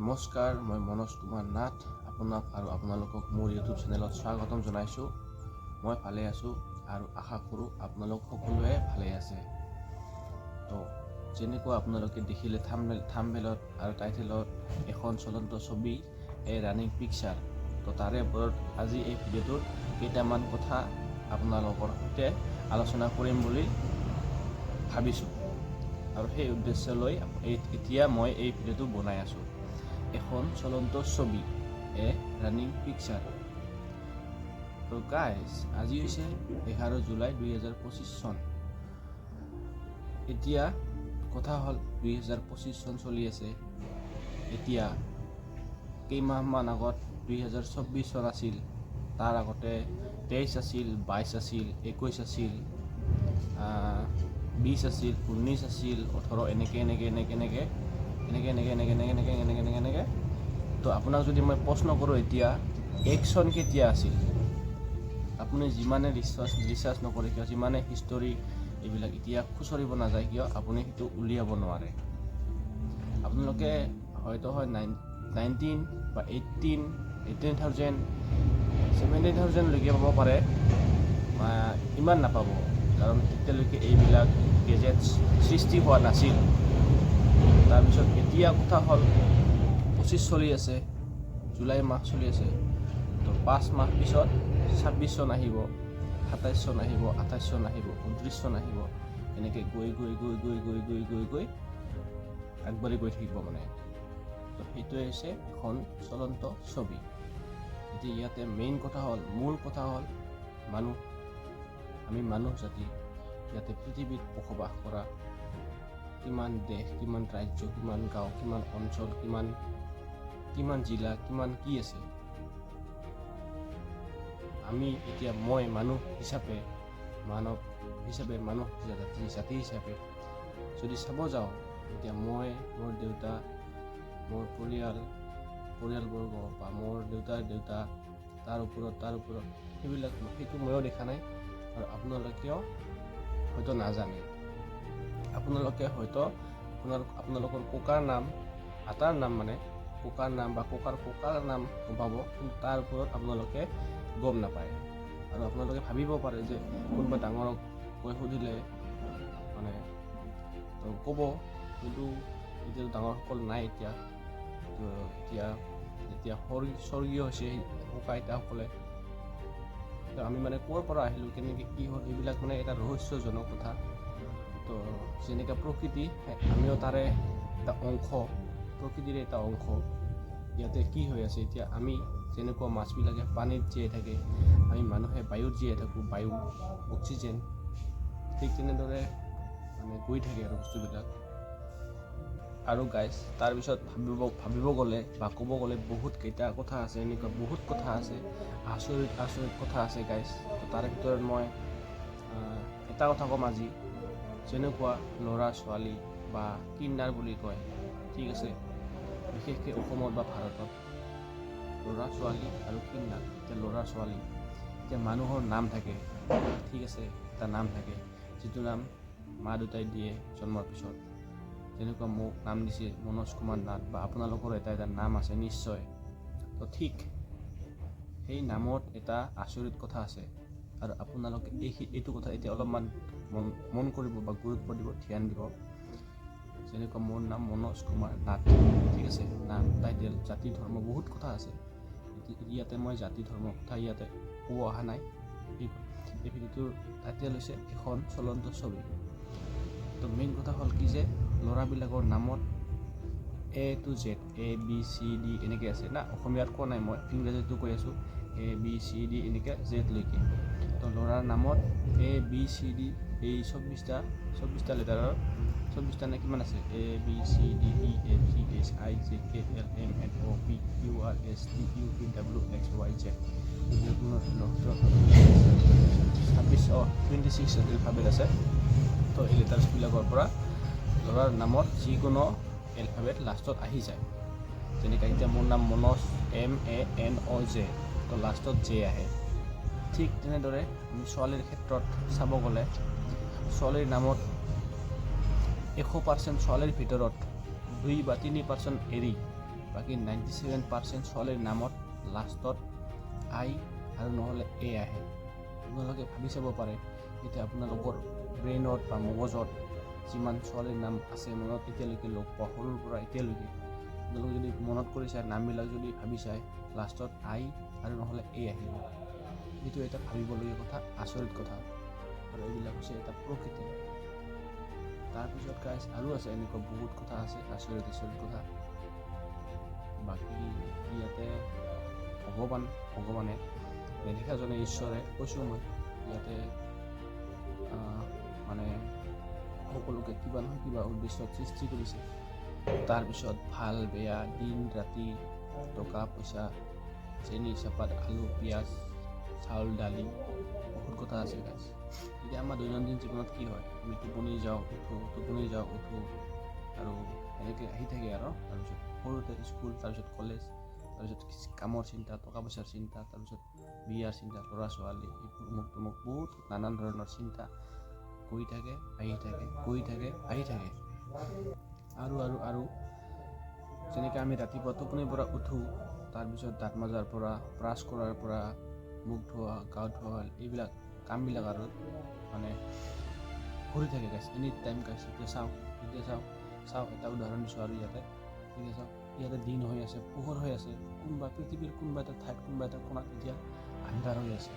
নমস্কাৰ, মই মনোজ কুমাৰ নাথ, আপোনাক আৰু আপোনালোকক মোৰ ইউটিউব চেনেলত স্বাগতম জনাইছোঁ। মই ভালে আছোঁ আৰু আশা কৰোঁ আপোনালোক সকলোৱে ভালে আছে। তো, যেনেকুৱা আপোনালোকে দেখিলে থামবেল থামবেলত আৰু টাইটেলত এখন চলন্ত ছবি, এই ৰানিং পিকচাৰ তো তাৰে ওপৰত আজি এই ভিডিঅ'টোত কেইটামান কথা আপোনালোকৰ সৈতে আলোচনা কৰিম বুলি ভাবিছোঁ। আৰু সেই উদ্দেশ্য লৈ এতিয়া মই এই ভিডিঅ'টো বনাই আছোঁ। এখন চলন্ত ছবি এ ৰানিং পিকচাৰ। তো গাইজ আজি হৈছে এঘাৰ জুলাই দুই হাজাৰ পঁচিছ চন। এতিয়া কথা হ'ল দুই হাজাৰ পঁচিছ চন চলি আছে। এতিয়া কেইমাহমান আগত দুই হাজাৰ চৌব্বিছ চন আছিল। তাৰ আগতে তেইছ আছিল বাইছ আছিল একৈছ আছিল বিছ আছিল ঊনৈছ আছিল ওঠৰ এনেকৈ এনেকৈ এনেকৈ এনেকৈ। এনেকৈ এনেকৈ এনেকৈ এনেকৈ এনেকৈ এনেকৈ এনেকৈ এনেকৈ। তো আপোনাক যদি মই প্ৰশ্ন কৰোঁ এতিয়া এক চন কেতিয়া আছিল? আপুনি যিমানে ৰিচাৰ্চ ৰিচাৰ্চ নকৰে কিয় যিমানে হিষ্টৰী এইবিলাক এতিয়া খুচৰিব নাযায় কিয় আপুনি সেইটো উলিয়াব নোৱাৰে। আপোনালোকে হয়তো হয় নাইন নাইনটিন বা এইটিন এইটিন থাউজেণ্ড ছেভেণ্টিন থাউজেণ্ডলৈকে পাব পাৰে ইমান নাপাব কাৰণ তেতিয়ালৈকে এইবিলাক গেজেটছ সৃষ্টি হোৱা নাছিল। তাৰপিছত এতিয়া কথা হ'ল পঁচিছ চলি আছে জুলাই মাহ চলি আছে। তো পাঁচ মাহ পিছত ছাব্বিছ চন আহিব সাতাইছ চন আহিব আঠাইছ চন আহিব ঊনত্ৰিছ চন আহিব। এনেকৈ গৈ গৈ গৈ গৈ গৈ গৈ গৈ গৈ আগবাঢ়ি গৈ থাকিব মানে। তো সেইটোৱে হৈছে এখন চলন্ত ছবি। এতিয়া ইয়াতে মেইন কথা হ'ল মূল কথা হ'ল মানুহ। আমি মানুহ জাতি। ইয়াতে পৃথিৱীত বসবাস কৰা কিমান দেশ, কিমান ৰাজ্য, কিমান গাঁও, কিমান অঞ্চল, কিমান কিমান জিলা, কিমান কি আছে? আমি এতিয়া মই মানুহ হিচাপে, মানৱ হিচাপে, মানুহ জাতি জাতি হিচাপে যদি চাব যাওঁ, এতিয়া মই, মোৰ দেউতা, মোৰ পৰিয়াল, পৰিয়ালবৰ্গ বা মোৰ দেউতাৰ দেউতা, তাৰ ওপৰত তাৰ ওপৰত, সেইবিলাক সেইটো ময়ো দেখা নাই আৰু আপোনালোকেও হয়তো নাজানে। আপোনালোকে হয়তো আপোনাৰ আপোনালোকৰ ককাৰ নাম আটাৰ নাম মানে ককাৰ নাম বা ককাৰ ককাৰ নাম পাব কিন্তু তাৰ ওপৰত আপোনালোকে গম নাপায়। আৰু আপোনালোকে ভাবিব পাৰে যে কোনোবা ডাঙৰক কৈ সুধিলে মানে ক'ব কিন্তু এতিয়াতো ডাঙৰসকল নাই এতিয়া। এতিয়া এতিয়া স্বৰ্গীয় হৈছে সেই ককা আইতাসকলে। আমি মানে ক'ৰ পৰা আহিলোঁ কেনেকৈ কি হ'ল এইবিলাক মানে এটা ৰহস্যজনক কথা। তো যেনেকৈ প্ৰকৃতি আমিও তাৰে এটা অংশ, প্ৰকৃতিৰে এটা অংশ। ইয়াতে কি হৈ আছে, এতিয়া আমি যেনেকুৱা মাছবিলাকে পানীত জীয়াই থাকে, আমি মানুহে বায়ুত জীয়াই থাকোঁ, বায়ু, অক্সিজেন, ঠিক তেনেদৰে মানে গৈ থাকে আৰু বস্তুবিলাক। আৰু গাইজ তাৰপিছত ভাবিব ভাবিব গ'লে বা ক'ব গ'লে বহুত কেইটা কথা আছে, এনেকুৱা বহুত কথা আছে, আচৰিত আচৰিত কথা আছে গাইজ তো তাৰে ভিতৰত মই এটা কথা ক'ম আজি। যেনেকুৱা ল'ৰা ছোৱালী বা কিন্নাৰ বুলি কয় ঠিক আছে? বিশেষকৈ অসমত বা ভাৰতত ল'ৰা ছোৱালী আৰু কিন্নাৰ এতিয়া ল'ৰা ছোৱালী এতিয়া মানুহৰ নাম থাকে ঠিক আছে? এটা নাম থাকে যিটো নাম মা দেউতাই দিয়ে জন্মৰ পিছত। যেনেকুৱা মোক নাম দিছে মনোজ কুমাৰ নাথ বা আপোনালোকৰ এটা এটা নাম আছে নিশ্চয়। তো ঠিক সেই নামত এটা আচৰিত কথা আছে। আৰু আপোনালোকে এই এইটো কথা এতিয়া অলপমান মন মন কৰিব বা গুৰুত্ব দিব ধ্যান দিব। যেনেকুৱা মোৰ নাম মনোজ কুমাৰ নাথ ঠিক আছে? নাম টাইটেল জাতি ধৰ্ম বহুত কথা আছে। ইয়াতে মই জাতি ধৰ্মৰ কথা ইয়াতে ক'ব অহা নাই। এই ভিডিঅ'টোৰ টাইটেল হৈছে এখন চলন্ত ছবি। তো মেইন কথা হ'ল কি যে ল'ৰাবিলাকৰ নামত A to Z A B C D এনেকৈ আছে। না অসমীয়াত কোৱা নাই মই ইংৰাজীতো কৈ আছোঁ এ বি চি ডি এনেকৈ জেডলৈকে তো ল'ৰাৰ নামত এ বি চি ডি এই চৌব্বিছটা চৌব্বিছটা লেটাৰৰ চৌব্বিছটা নে কিমান আছে? A B C D E F G H I J K L M N O' P Q R S T U V W X Y Z. ছাব্বিছ অঁ টুৱেণ্টি ছিক্স এলফাবেট আছে। তো এই লেটাৰ্ছবিলাকৰ পৰা ল'ৰাৰ নামত যিকোনো এলফাবেট লাষ্টত আহি যায়। যেনেকৈ এতিয়া মোৰ নাম Manoj M A N O' J তো লাষ্টত জে আহে। ঠিক তেনেদৰে আমি ছোৱালীৰ ক্ষেত্ৰত চাব গ'লে, ছোৱালীৰ নামত এশ পাৰ্চেণ্ট ছোৱালীৰ ভিতৰত দুই বা তিনি পাৰ্চেণ্ট এৰি, বাকী নাইণ্টি ছেভেন পাৰ্চেণ্ট ছোৱালীৰ নামত লাষ্টত আই আৰু নহ'লে এ আহে। আপোনালোকে ভাবি চাব পাৰে, এতিয়া আপোনালোকৰ ব্ৰেইনত বা মগজত যিমান ছোৱালীৰ নাম আছে মনত এতিয়ালৈকে লগ পোৱা সৰুৰ পৰা এতিয়ালৈকে, আপোনালোকে যদি মনত কৰি চায়, নামবিলাক যদি ভাবি চায় লাষ্টত আই আৰু নহ'লে এ আহিব। এইটো এটা ভাবিবলগীয়া কথা, আচৰিত কথা। আৰু এইবিলাক হৈছে এটা প্ৰকৃতি। তাৰপিছত গাইজ আৰু আছে, এনেকুৱা বহুত কথা আছে, আচৰিত আচৰিত কথা। বাকী ইয়াতে ভগৱান, ভগৱানে নেদেখাজনে ঈশ্বৰে, কৈছোঁ মই, ইয়াতে মানে সকলোকে কিবা নহয় কিবা উদ্দেশ্যত সৃষ্টি কৰিছে। তাৰপিছত ভালো, বেয়া, দিন, ৰাতি, টকা, পইচা, চেনি চাহপাত আলু, পিঁয়াজ চাউল দালি বহুত কথা আছে গাইজ এতিয়া আমাৰ দৈনন্দিন জীৱনত কি হয় আমি টোপনি যাওঁ, উঠোঁ টোপনি যাওঁ, উঠোঁ, আৰু এনেকৈ আহি থাকে আৰু। তাৰপিছত সৰুতে স্কুল, তাৰপিছত কলেজ, তাৰপিছত কামৰ চিন্তা টকা পইচাৰ চিন্তা, তাৰপিছত বিয়াৰ চিন্তা ল'ৰা ছোৱালী এইবোৰ অমুক তমুক বহুত নানান ধৰণৰ চিন্তা কৰি থাকে, আহি থাকে, কৰি থাকে, আহি থাকে। আৰু আৰু আৰু যেনেকৈ আমি ৰাতিপুৱা টোপনিৰ পৰা উঠোঁ, তাৰপিছত দাঁত মাজাৰ পৰা, ব্ৰাছ কৰাৰ পৰা মুখ ধোৱা গা ধোৱা এইবিলাক কামবিলাক আৰু মানে কৰি থাকে গাইছ এনি টাইম গাইছ এতিয়া চাওঁ এতিয়া চাওঁ চাওঁ, এটা উদাহৰণ দিছোঁ আৰু ইয়াতে। এতিয়া চাওঁ, ইয়াতে দিন হৈ আছে, পোহৰ হৈ আছে। কোনোবা পৃথিৱীৰ কোনোবা এটা ঠাইত, কোনোবা এটা কোণাত এতিয়া আন্ধাৰ হৈ আছে।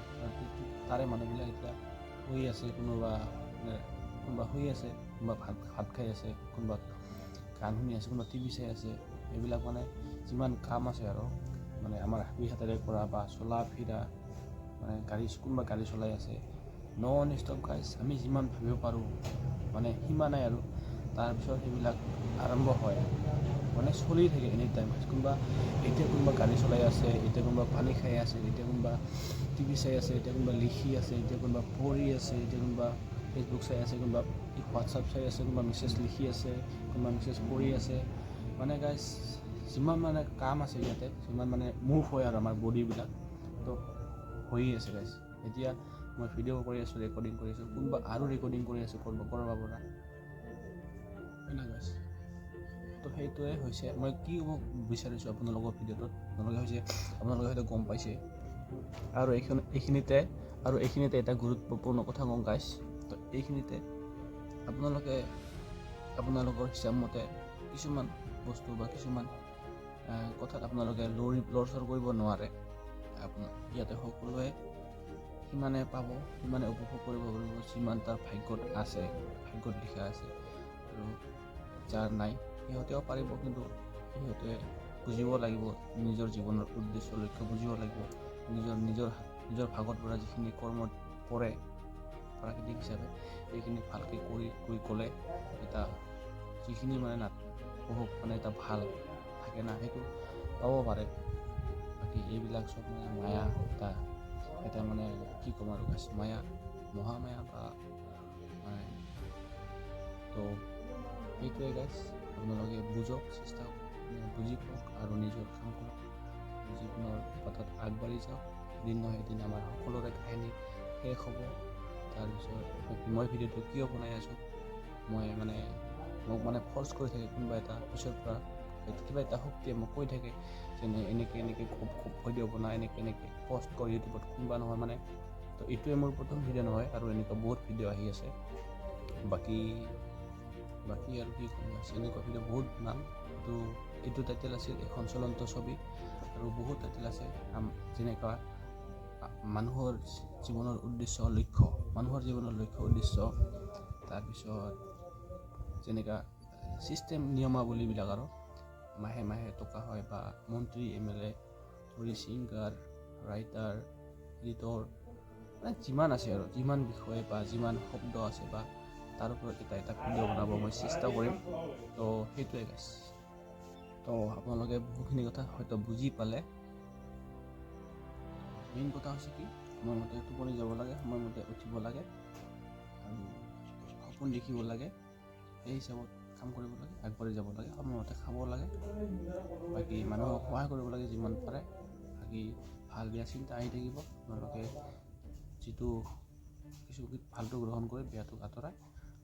তাৰে মানুহবিলাক এতিয়া শুই আছে, কোনোবা মানে কোনোবা শুই আছে, কোনোবা ভাত ভাত খাই আছে, কোনোবা গান শুনি আছে, কোনোবা টিভি চাই আছে। এইবিলাক মানে যিমান কাম আছে আৰু মানে আমাৰ হাবি হাতেৰে কৰা বা চলা ফিৰা মানে গাড়ী, কোনোবা গাড়ী চলাই আছে। নন ষ্টপ গাইজ আমি যিমান ভাবিব পাৰোঁ মানে সীমা নাই আৰু। তাৰপিছত সেইবিলাক আৰম্ভ হয়। মানে চলি থাকে এনি টাইম কোনোবা এতিয়া কোনোবা গাড়ী চলাই আছে, এতিয়া কোনোবা পানী খাই আছে, এতিয়া কোনোবা টিভি চাই আছে, এতিয়া কোনোবা লিখি আছে, এতিয়া কোনোবা পঢ়ি আছে, এতিয়া কোনোবা ফেচবুক চাই আছে, কোনোবা হোৱাটছআপ চাই আছে, কোনোবা মেছেজ লিখি আছে, কোনোবা মেছেজ পঢ়ি আছে। মানে গাইজ যিমান মানে কাম আছে ইয়াতে যিমান মানে মুভ হয় আৰু আমাৰ বডিবিলাক তো হৈয়ে আছে গাইজ এতিয়া মই ভিডিঅ' কৰি আছোঁ ৰেকৰ্ডিং কৰি আছোঁ কোনোবা আৰু ৰেকৰ্ডিং কৰি আছে ক'ৰবাৰ ক'ৰবাৰ পৰা তো সেইটোৱে হৈছে। মই কি ক'ব বিচাৰিছোঁ আপোনালোকৰ ভিডিঅ'টোত? আপোনালোকে হৈছে আপোনালোকে হয়তো গম পাইছে। আৰু এইখিনি এইখিনিতে আৰু এইখিনিতে এটা গুৰুত্বপূৰ্ণ কথা কওঁ গাইজ তো এইখিনিতে আপোনালোকে আপোনালোকৰ হিচাপ মতে কিছুমান বস্তু বা কিছুমান কথাত আপোনালোকে লৰি লৰচৰ কৰিব নোৱাৰে। আপোনাৰ ইয়াতে সকলোৱে সিমানে পাব, সিমানে উপভোগ কৰিব পাৰিব যিমান তাৰ ভাগ্যত আছে, ভাগ্যত লিখা আছে। আৰু যাৰ নাই, সিহঁতেও পাৰিব, কিন্তু সিহঁতে বুজিব লাগিব, নিজৰ জীৱনৰ উদ্দেশ্য, লক্ষ্য বুজিব লাগিব। নিজৰ নিজৰ নিজৰ ভাগত পৰা যিখিনি কৰ্ম পৰে প্ৰাকৃতিক হিচাপে, সেইখিনি ভালকৈ কৰি কৰি গ'লে এটা যিখিনি মানে না বহুত মানে এটা ভালো থাকে না, সেইটো পাব পাৰে। বাকী এইবিলাক চব মানে মায়া, এটা এটা মানে কি ক'ম আৰু গাছ মায়া, মহামায়া বা মানে তো সেইটোৱে গাইছ আপোনালোকে বুজক, চেষ্টা বুজি পাওক আৰু নিজৰ কাম কৰক জীৱনৰ পথত আগবাঢ়ি যাওক, এদিন নহয় এদিন আমাৰ সকলোৰে কাহিনী শেষ হ'ব। তাৰপিছত মই ভিডিঅ'টো কিয় বনাই আছোঁ, মই মানে মোক মানে ফৰ্চ কৰি থাকে কোনোবা এটা পিছৰ পৰা, কিবা এটা শক্তিয়ে মোক কৈ থাকে যেনে এনেকৈ এনেকৈ খুব খুব ভিডিঅ' বনাই এনেকৈ এনেকৈ পষ্ট কৰ ইউটিউবত কোনোবা নহয় মানে। তো এইটোৱে মোৰ প্ৰথম ভিডিঅ' নহয় আৰু এনেকুৱা বহুত ভিডিঅ' আহি আছে। বাকী বাকী আৰু কি ক'ম এনেকুৱা ভিডিঅ' বহুত বনাম এইটো এইটো টাইটেল আছিল এখন চলন্ত ছবি আৰু বহুত টাইটেল আছে যেনেকুৱা মানুহৰ জীৱনৰ উদ্দেশ্য, লক্ষ্য, মানুহৰ জীৱনৰ লক্ষ্য, উদ্দেশ্য। তাৰপিছত যেনেকুৱা ছিষ্টেম নিয়মাৱলীবিলাক আৰু। মাহে মাহে টকা হয় বা মন্ত্ৰী এম এল এ ধৰি ছিংগাৰ ৰাইটাৰ এডিটৰ মানে যিমান আছে আৰু যিমান বিষয় বা যিমান শব্দ আছে বা তাৰ ওপৰত এটা এটা ভিডিঅ' বনাব মই চেষ্টা কৰিম। তো সেইটোৱে গাইছ তো আপোনালোকে বহুখিনি কথা হয়তো বুজি পালে। মেইন কথা হৈছে কি সময়মতে টোপনি যাব লাগে সময়মতে উঠিব লাগে আৰু সপোন দেখিব লাগে। সেই হিচাপত কাম কৰিব লাগে আগবাঢ়ি যাব লাগে সময়মতে খাব লাগে। বাকী মানুহক সহায় কৰিব লাগে যিমান পাৰে। বাকী ভাল বেয়া চিন্তা আহি থাকিব। আপোনালোকে যিটো কিছু ভালটো গ্ৰহণ কৰি বেয়াটোক আঁতৰাই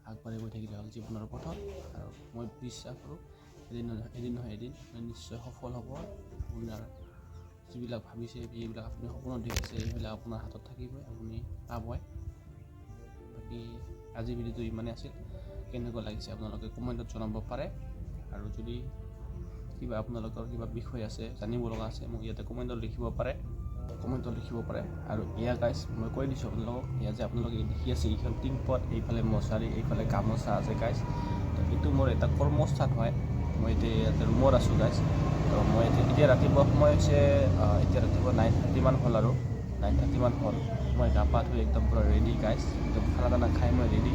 আগবাঢ়ি গৈ থাকিলে হ'ল জীৱনৰ পথত। আৰু মই বিশ্বাস কৰোঁ এদিন এদিন নহয় এদিন নিশ্চয় সফল হ'ব। আপোনাৰ যিবিলাক ভাবিছে যিবিলাক আপুনি সপোনত দেখিছে এইবিলাক আপোনাৰ হাতত থাকিবই আপুনি পাবই। বাকী আজিৰ ভিডিঅ'টো ইমানেই আছিল। কেনেকুৱা লাগিছে আপোনালোকে কমেণ্টত জনাব পাৰে। আৰু যদি কিবা আপোনালোকৰ কিবা বিষয় আছে, জানিব লগা আছে, মোক ইয়াতে কমেণ্টত লিখিব পাৰে। কমেণ্টত লিখিব পাৰে। আৰু এয়া গাইজ মই কৈ দিছোঁ আপোনালোকক, এয়া যে আপোনালোকে দেখি আছে এইখন টিংপট এইফালে মছাৰী, এইফালে গামোচা আছে গাইজ তো এইটো মোৰ এটা কৰ্মস্থান হয়। মই এতিয়া ইয়াতে ৰুমত আছোঁ গাইজ তো মই এতিয়া এতিয়া ৰাতিপুৱা সময় হৈছে এতিয়া ৰাতিপুৱা নাইন থাৰ্টিমান হ'ল আৰু। নাইন থাৰ্টিমান হ'ল। মই গা পা ধুই একদম পূৰা ৰেডি গাইজ একদম খানা দানা খাই মই ৰেডি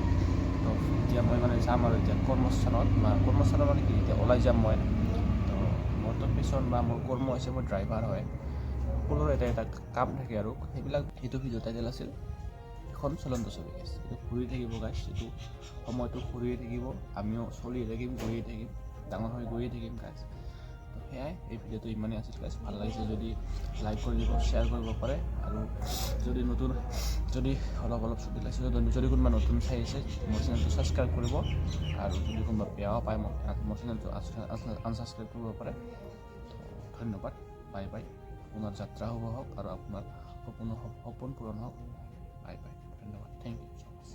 তো এতিয়া মই মানে যাম আৰু এতিয়া কৰ্মস্থানত, বা কৰ্মস্থানত মানে কি, এতিয়া ওলাই যাম মই। তো মোৰতো পেচন বা মোৰ কৰ্ম হৈছে মোৰ ড্ৰাইভাৰ হয়। সকলোৰে এটা এটা কাম থাকে আৰু। সেইবিলাক সেইটো ভিডিঅ' টাইটেল আছিল এখন চলন্ত ছবি গাইছ এইটো ঘূৰি থাকিব গাইছ এইটো সময়টো ঘূৰিয়ে থাকিব। আমিও চলিয়ে থাকিম, গৈয়ে থাকিম, ডাঙৰ হৈ গৈয়ে থাকিম গাইছ সেয়াই এই ভিডিঅ'টো ইমানেই আছিল গাইছ ভালো লাগিছে যদি লাইক কৰি দিব শ্বেয়াৰ কৰিব পাৰে আৰু যদি নতুন, যদি অলপ অলপ ছবি লাগিছে, যদি যদি কোনোবা নতুন চাই আছে, মোৰ চেনেলটো ছাবস্ক্ৰাইব কৰিব। আৰু যদি কোনোবা বেয়াও পায়, মোৰ চেনেলটো আনছাবস্ক্ৰাইব কৰিব পাৰে। ধন্যবাদ। বাই বাই আপোনাৰ যাত্ৰা শুভ হওক আৰু আপোনাৰ সপোন সপোন পূৰণ হওক। বাই বাই ধন্যবাদ। Thank you so' much